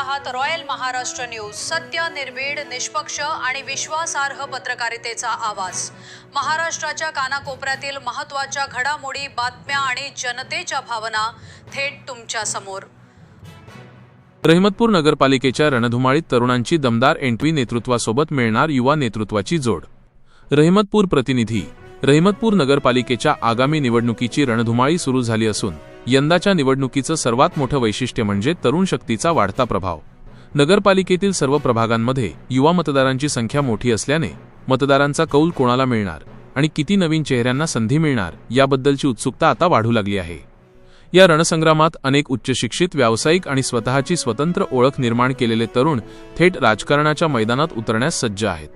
आहात royal Maharashtra news. सत्य निर्भीड निष्पक्ष आणि विश्वासार्ह पत्रकारितेचा आवाज. महाराष्ट्राच्या कानाकोपऱ्यातील महत्त्वाच्या घडामोडी बातम्या आणि जनतेच्या भावना थेट तुमच्यासमोर. रहिमतपूर नगरपालिकेच्या रणधुमाळीत तरुणांची दमदार एंट्री नेतृत्वासोबत मिळणार युवा नेतृत्वाची जोड. रहिमतपूर प्रतिनिधी रहिमतपूर नगरपालिकेच्या आगामी निवडणुकीची रणधुमाळी सुरू झाली असून यंदाच्या निवडणुकीचं सर्वात मोठं वैशिष्ट्य म्हणजे तरुण शक्तीचा वाढता प्रभाव. नगरपालिकेतील सर्व प्रभागांमध्ये युवा मतदारांची संख्या मोठी असल्याने मतदारांचा कौल कोणाला मिळणार आणि किती नवीन चेहऱ्यांना संधी मिळणार याबद्दलची उत्सुकता आता वाढू लागली आहे. या रणसंग्रामात अनेक उच्चशिक्षित व्यावसायिक आणि स्वतःची स्वतंत्र ओळख निर्माण केलेले तरुण थेट राजकारणाच्या मैदानात उतरण्यास सज्ज आहेत.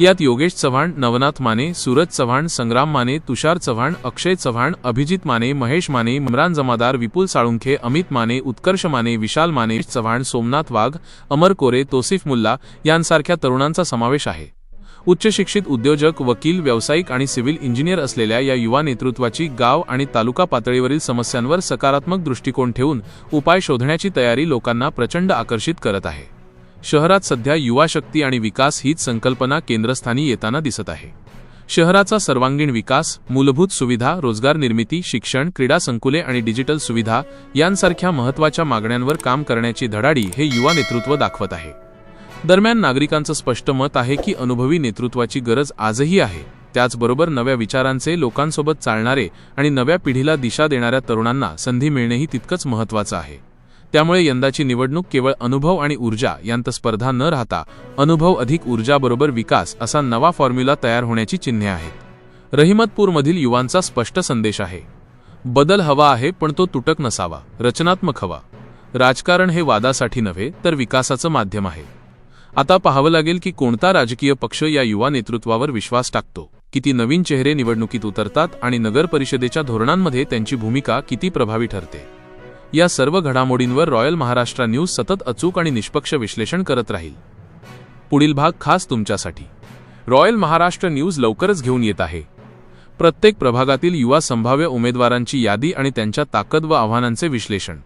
यात योगेश चव्हाण नवनाथ माने सूरज चव्हाण संग्राम माने तुषार चव्हाण अक्षय चव्हाण अभिजित माने महेश माने इम्रान जमादार विपुल साळुंखे अमित माने उत्कर्ष माने विशाल माने चव्हाण सोमनाथ वाघ अमर कोरे तोसिफ मुल्ला यांसारख्या तरुणांचा समावेश आहे. उच्च शिक्षित उद्योजक वकील व्यावसायिक आणि सिव्हिल इंजिनियर असलेल्या या युवा नेतृत्वाची गाव आणि तालुका पातळीवरील समस्यांवर सकारात्मक दृष्टिकोन ठेवून उपाय शोधण्याची तयारी लोकांना प्रचंड आकर्षित करत आहे. शहरात सध्या युवा शक्ती आणि विकास हीच संकल्पना केंद्रस्थानी येताना दिसत आहे. शहराचा सर्वांगीण विकास मूलभूत सुविधा रोजगार निर्मिती शिक्षण क्रीडा संकुले आणि डिजिटल सुविधा यांसारख्या महत्त्वाच्या मागण्यांवर काम करण्याची धडाडी हे युवा नेतृत्व दाखवत आहे. दरम्यान नागरिकांचं स्पष्ट मत आहे की अनुभवी नेतृत्वाची गरज आजही आहे. त्याचबरोबर नव्या विचारांचे लोकांसोबत चालणारे आणि नव्या पिढीला दिशा देणाऱ्या तरुणांना संधी मिळणेही तितकंच महत्त्वाचं आहे. त्यामुळे यंदाची निवडणूक केवळ अनुभव आणि ऊर्जा यांत स्पर्धा न राहता अनुभव अधिक ऊर्जाबरोबर विकास असा नवा फॉर्म्युला तयार होण्याची चिन्हे आहेत. रहिमतपूरमधील युवांचा स्पष्ट संदेश आहे. बदल हवा आहे पण तो तुटक नसावा रचनात्मक हवा. राजकारण हे वादासाठी नव्हे तर विकासाचं माध्यम आहे. आता पाहावं लागेल की कोणता राजकीय पक्ष या युवा नेतृत्वावर विश्वास टाकतो. किती नवीन चेहरे निवडणुकीत उतरतात आणि नगर परिषदेच्या धोरणांमध्ये त्यांची भूमिका किती प्रभावी ठरते. या सर्व घडामोडींवर रॉयल महाराष्ट्र न्यूज सतत अचूक आणि निष्पक्ष विश्लेषण करत राहील. पुढील भाग खास तुमच्यासाठी. रॉयल महाराष्ट्र न्यूज लवकरच घेऊन येत आहे. प्रत्येक प्रभागातील युवा संभाव्य उमेदवारांची यादी आणि त्यांच्या ताकद व आव्हानांचे विश्लेषण.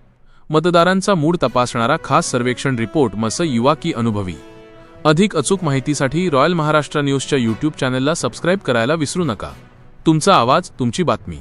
मतदारांचा मूड तपासणारा खास सर्वेक्षण रिपोर्ट मस युवा की अनुभवी. अधिक अचूक माहितीसाठी रॉयल महाराष्ट्र न्यूजच्या यूट्यूब चॅनलला सबस्क्राईब करायला विसरू नका. तुमचा आवाज तुमची बातमी.